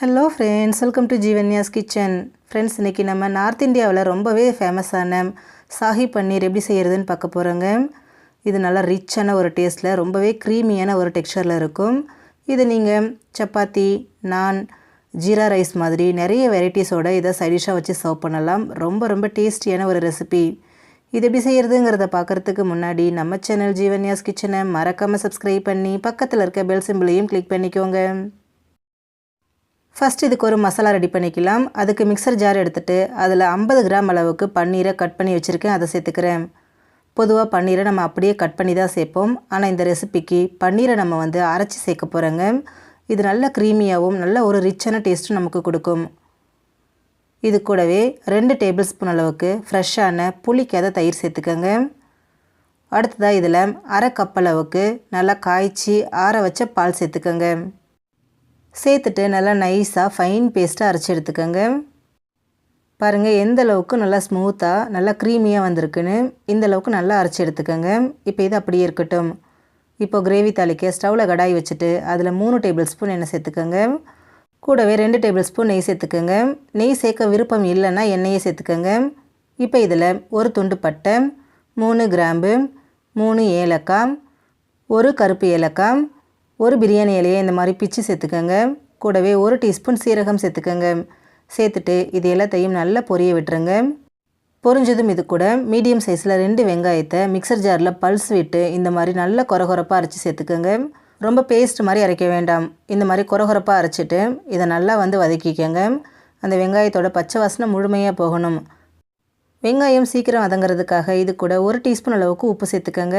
Hello friends welcome to Jeevanya's kitchen friends இன்றைக்கி நம்ம north இந்தியாவில் ரொம்பவே ஃபேமஸான சாஹி பன்னீர் எப்படி செய்கிறதுன்னு பார்க்க போகிறோங்க இது நல்லா ரிச்சான ஒரு டேஸ்ட்டில் ரொம்பவே க்ரீமியான ஒரு டெக்ஸ்சரில் இருக்கும். இது நீங்கள் சப்பாத்தி நான் ஜீரா ரைஸ் மாதிரி நிறைய வெரைட்டிஸோட இதை சைடிஷாக வச்சு சர்வ் பண்ணலாம். ரொம்ப ரொம்ப டேஸ்டியான ஒரு ரெசிபி இது எப்படி செய்கிறதுங்கிறத பார்க்குறதுக்கு முன்னாடி நம்ம சேனல் ஜீவன்யாஸ் கிச்சனை மறக்காமல் சப்ஸ்கிரைப் பண்ணி பக்கத்தில் இருக்க பெல் சிம்பிளையும் கிளிக் பண்ணிக்கோங்க. ஃபஸ்ட் இதுக்கு ஒரு மசாலா ரெடி பண்ணிக்கலாம். அதுக்கு மிக்சர் ஜார் எடுத்துகிட்டு அதில் ஐம்பது கிராம் அளவுக்கு பன்னீரை கட் பண்ணி வச்சுருக்கேன். அதை சேர்த்துக்கிறேன். பொதுவாக பன்னீரை நம்ம அப்படியே கட் பண்ணி தான் சேர்ப்போம். ஆனால் இந்த ரெசிபிக்கு பன்னீரை நம்ம வந்து அரைச்சி சேர்க்க போகிறோங்க இது நல்ல க்ரீமியாகவும் நல்ல ஒரு ரிச்சான டேஸ்ட்டும் நமக்கு கொடுக்கும். இது கூடவே ரெண்டு டேபிள் ஸ்பூன் அளவுக்கு ஃப்ரெஷ்ஷான புளிக்காத தயிர் சேர்த்துக்கோங்க. அடுத்ததாக இதில் அரை கப் அளவுக்கு நல்லா காய்ச்சி ஆற வச்ச பால் சேர்த்துக்கோங்க. சேர்த்துட்டு நல்லா நைஸாக ஃபைன் பேஸ்ட்டாக அரைச்சி எடுத்துக்கோங்க. பாருங்கள் எந்த அளவுக்கு நல்லா ஸ்மூத்தாக நல்லா க்ரீமியாக வந்திருக்குன்னு இந்த அளவுக்கு நல்லா அரைச்சி எடுத்துக்கோங்க. இப்போ இது அப்படியே இருக்கட்டும். இப்போ கிரேவி தாளிக்க ஸ்டவ்வில் கடாய் வச்சுட்டு அதில் மூணு டேபிள் ஸ்பூன் எண்ணெய் சேர்த்துக்கோங்க. கூடவே ரெண்டு டேபிள் ஸ்பூன் நெய் சேர்த்துக்கோங்க. நெய் சேர்க்க விருப்பம் இல்லைன்னா எண்ணெயை சேர்த்துக்கோங்க. இப்போ இதில் ஒரு துண்டு பட்டை மூணு கிராம்பு மூணு ஏலக்காய் ஒரு கருப்பு ஏலக்காய் ஒரு பிரியாணி இலையை இந்த மாதிரி பிச்சு சேர்த்துக்கோங்க. கூடவே ஒரு டீஸ்பூன் சீரகம் சேர்த்துக்கோங்க. சேர்த்துட்டு இது எல்லாத்தையும் நல்லா பொரிய விட்டுருங்க. பொரிஞ்சதும் இது கூட மீடியம் சைஸில் ரெண்டு வெங்காயத்தை மிக்சர் ஜாரில் பல்ஸ் விட்டு இந்த மாதிரி நல்லா கொரகொரப்பாக அரைச்சி சேர்த்துக்கோங்க. ரொம்ப பேஸ்ட் மாதிரி அரைக்க வேண்டாம். இந்த மாதிரி கொரகொரப்பாக அரைச்சிட்டு இதை நல்லா வந்து வதக்கிக்கோங்க. அந்த வெங்காயத்தோட பச்சை வாசனை முழுமையாக போகணும். வெங்காயம் சீக்கிரம் வதங்கிறதுக்காக இது கூட ஒரு டீஸ்பூன் அளவுக்கு உப்பு சேர்த்துக்கோங்க.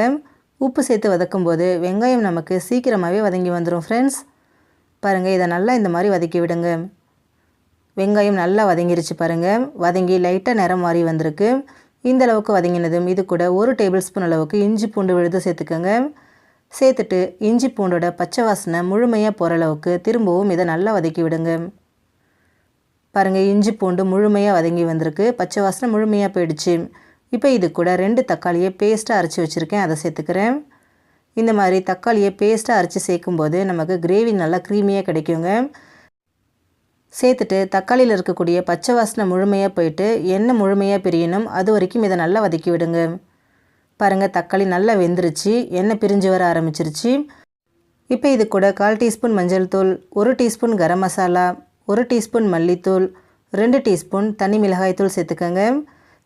உப்பு சேர்த்து வதக்கும்போது வெங்காயம் நமக்கு சீக்கிரமாகவே வதங்கி வந்துடும் ஃப்ரெண்ட்ஸ் பாருங்கள் இதை நல்லா இந்த மாதிரி வதக்கி விடுங்க. வெங்காயம் நல்லா வதங்கிருச்சு பாருங்கள் வதங்கி லைட்டாக நிறம் மாறி வந்திருக்கு. இந்த அளவுக்கு வதங்கினதும் இது கூட ஒரு டேபிள் ஸ்பூன் அளவுக்கு இஞ்சி பூண்டு விழுது சேர்த்துக்கோங்க. சேர்த்துட்டு இஞ்சி பூண்டோட பச்சை வாசனை முழுமையாக போகிற அளவுக்கு திரும்பவும் இதை நல்லா வதக்கி விடுங்க. பாருங்கள் இஞ்சி பூண்டு முழுமையாக வதங்கி வந்திருக்கு. பச்சை வாசனை முழுமையாக போயிடுச்சு. இப்போ இது கூட ரெண்டு தக்காளியை பேஸ்ட்டாக அரைச்சி வச்சுருக்கேன். அதை சேர்த்துக்கிறேன். இந்த மாதிரி தக்காளியை பேஸ்ட்டாக அரைச்சி சேர்க்கும்போது நமக்கு கிரேவி நல்லா க்ரீமியாக கிடைக்குங்க. சேர்த்துட்டு தக்காளியில் இருக்கக்கூடிய பச்சை வாசனை முழுமையாக போயிட்டு எண்ணெய் முழுமையாக பிரியணும். அது வரைக்கும் இதை நல்லா வதக்கி விடுங்க. பாருங்கள் தக்காளி நல்லா வெந்துருச்சு. எண்ணெய் பிரிஞ்சு வர ஆரம்பிச்சிருச்சு. இப்போ இது கூட கால் டீஸ்பூன் மஞ்சள் தூள் ஒரு டீஸ்பூன் கரம் மசாலா ஒரு டீஸ்பூன் மல்லித்தூள் ரெண்டு டீஸ்பூன் தனி மிளகாய் தூள் சேர்த்துக்கோங்க.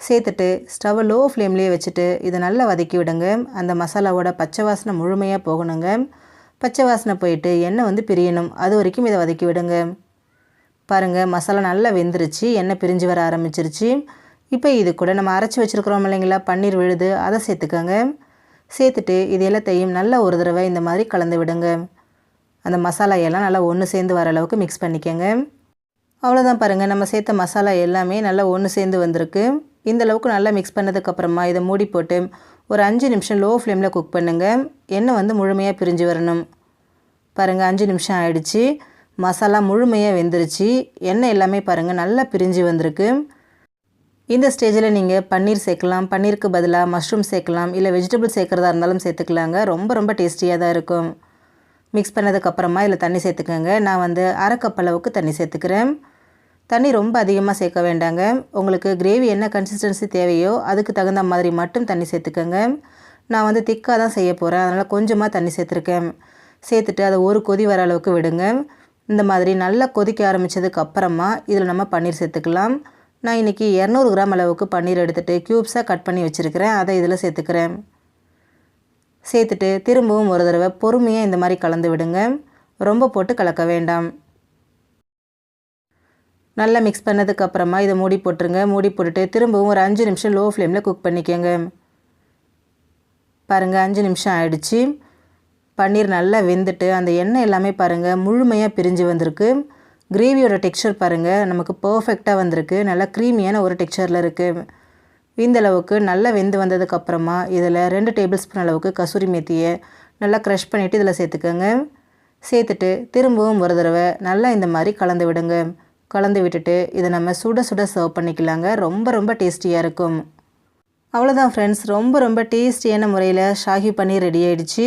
சேர்த்துட்டு ஸ்டவ்வை லோ ஃப்ளேம்லேயே வச்சுட்டு இதை நல்லா வதக்கி விடுங்க. அந்த மசாலாவோட பச்சை வாசனை முழுமையாக போகணுங்க. பச்சை வாசனை போயிட்டு எண்ணெய் வந்து பிரியணும். அது வரைக்கும் இதை வதக்கி விடுங்க. பாருங்கள் மசாலா நல்லா வெந்துருச்சு. எண்ணெய் பிரிஞ்சு வர ஆரம்பிச்சிருச்சு. இப்போ இது கூட நம்ம அரைச்சி வச்சுருக்குறோம் இல்லைங்களா? பன்னீர் விழுது அதை சேர்த்துக்கோங்க. சேர்த்துட்டு இது எல்லாத்தையும் நல்லா ஒரு தடவை இந்த மாதிரி கலந்து விடுங்க. அந்த மசாலா எல்லாம் நல்லா ஒன்று சேர்ந்து வர அளவுக்கு மிக்ஸ் பண்ணிக்கோங்க. அவ்வளோதான் பாருங்கள் நம்ம சேர்த்த மசாலா எல்லாமே நல்லா ஒன்று சேர்ந்து வந்திருக்கு. இந்தளவுக்கு நல்லா மிக்ஸ் பண்ணதுக்கப்புறமா இதை மூடி போட்டு ஒரு அஞ்சு நிமிஷம் லோ ஃப்ளேமில் குக் பண்ணுங்கள் எண்ணெய் வந்து முழுமையாக பிரிஞ்சு வரணும். பாருங்கள் அஞ்சு நிமிஷம் ஆயிடுச்சு. மசாலா முழுமையாக வெந்துருச்சு. எண்ணெய் எல்லாமே பாருங்கள் நல்லா பிரிஞ்சு வந்திருக்கு. இந்த ஸ்டேஜில் நீங்கள் பன்னீர் சேர்க்கலாம். பன்னீருக்கு பதிலாக மஷ்ரூம் சேர்க்கலாம். இல்லை வெஜிடபிள் சேர்க்குறதா இருந்தாலும் சேர்த்துக்கலாங்க. ரொம்ப ரொம்ப டேஸ்டியாக தான் இருக்கும். மிக்ஸ் பண்ணதுக்கப்புறமா இதில் தண்ணி சேர்த்துக்கோங்க. நான் வந்து அரை கப் அளவுக்கு தண்ணி சேர்த்துக்கிறேன். தண்ணி ரொம்ப அதிகமாக சேர்க்க வேண்டாங்க. உங்களுக்கு கிரேவி என்ன கன்சிஸ்டன்சி தேவையோ அதுக்கு தகுந்த மாதிரி மட்டும் தண்ணி சேர்த்துக்கோங்க. நான் வந்து திக்காக தான் செய்ய போகிறேன் அதனால் கொஞ்சமாக தண்ணி சேர்த்துருக்கேன். சேர்த்துட்டு அதை ஒரு கொதி வர அளவுக்கு விடுங்க. இந்த மாதிரி நல்லா கொதிக்க ஆரம்பித்ததுக்கு அப்புறமா இதில் நம்ம பன்னீர் சேர்த்துக்கலாம். நான் இன்றைக்கி இரநூறு கிராம் அளவுக்கு பன்னீர் எடுத்துகிட்டு க்யூப்ஸாக கட் பண்ணி வச்சுருக்கிறேன். அதை இதில் சேர்த்துக்கிறேன். சேர்த்துட்டு திரும்பவும் ஒரு தடவை பொறுமையாக இந்த மாதிரி கலந்து விடுங்க. ரொம்ப போட்டு கலக்க வேண்டாம். நல்லா மிக்ஸ் பண்ணதுக்கப்புறமா இதை மூடி போட்டுருங்க. மூடி போட்டுட்டு திரும்பவும் ஒரு அஞ்சு நிமிஷம் லோ ஃப்ளேமில் குக் பண்ணிக்கோங்க. பாருங்கள் அஞ்சு நிமிஷம் ஆயிடுச்சு. பன்னீர் நல்லா வெந்துட்டு அந்த எண்ணெய் எல்லாமே பாருங்கள் முழுமையாக பிரிஞ்சு வந்திருக்கு. கிரேவியோட டெக்ஸ்சர் பாருங்கள் நமக்கு பர்ஃபெக்டாக வந்திருக்கு. நல்லா க்ரீமியான ஒரு டெக்ஸ்சரில் இருக்குது இந்தளவுக்கு நல்லா வெந்து வந்ததுக்கப்புறமா இதில் ரெண்டு டேபிள் ஸ்பூன் அளவுக்கு கசூரி மேத்தியை நல்லா க்ரஷ் பண்ணிவிட்டு இதில் சேர்த்துக்கோங்க. சேர்த்துட்டு திரும்பவும் ஒரு தடவை நல்லா இந்த மாதிரி கலந்து விடுங்க. கலந்து விட்டுட்டு இதை நம்ம சுட சுட சர்வ் பண்ணிக்கலாங்க. ரொம்ப ரொம்ப டேஸ்டியாக இருக்கும். அவ்வளோதான் ஃப்ரெண்ட்ஸ் ரொம்ப ரொம்ப டேஸ்டியான முறையில் ஷாஹி பன்னீர் ரெடி ஆகிடுச்சு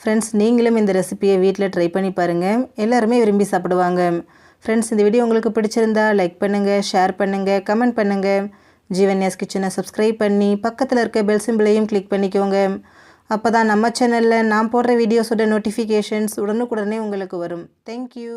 ஃப்ரெண்ட்ஸ் நீங்களும் இந்த ரெசிப்பியை வீட்டில் ட்ரை பண்ணி பாருங்கள் எல்லாருமே விரும்பி சாப்பிடுவாங்க. ஃப்ரெண்ட்ஸ் இந்த வீடியோ உங்களுக்கு பிடிச்சிருந்தா லைக் பண்ணுங்கள் ஷேர் பண்ணுங்கள் கமெண்ட் பண்ணுங்கள் ஜீவன்யாஸ் கிச்சனை சப்ஸ்கிரைப் பண்ணி பக்கத்தில் இருக்க பெல் சிம்பிளையும் கிளிக் பண்ணிக்கோங்க. அப்போ தான் நம்ம சேனலில் நான் போடுற வீடியோஸோட நோட்டிஃபிகேஷன்ஸ் உடனுக்குடனே உங்களுக்கு வரும். தேங்க்யூ